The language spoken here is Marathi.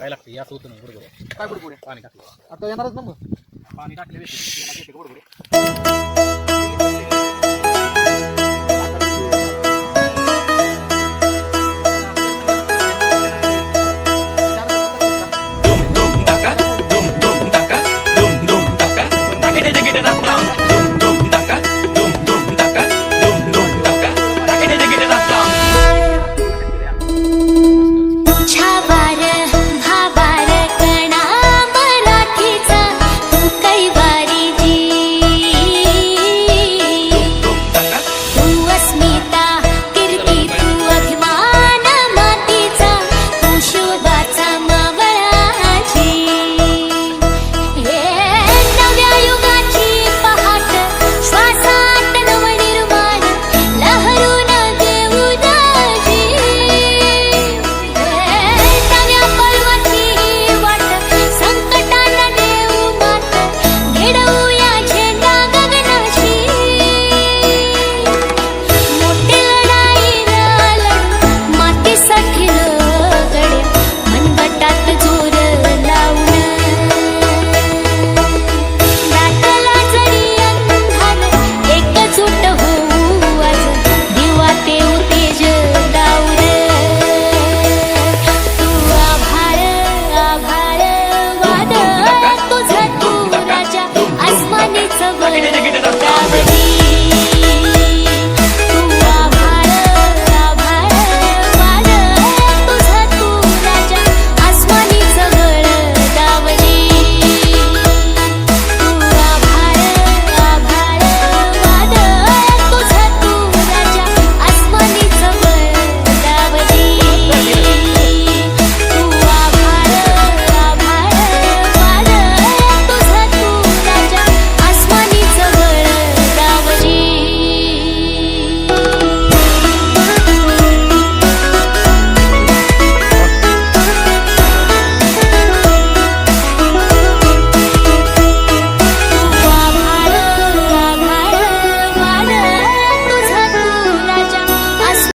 काय लागतं याच होतं ना बरोबर. काय पुढे पाणी टाकलं. आता येणारच ना मग पाणी टाकले 間を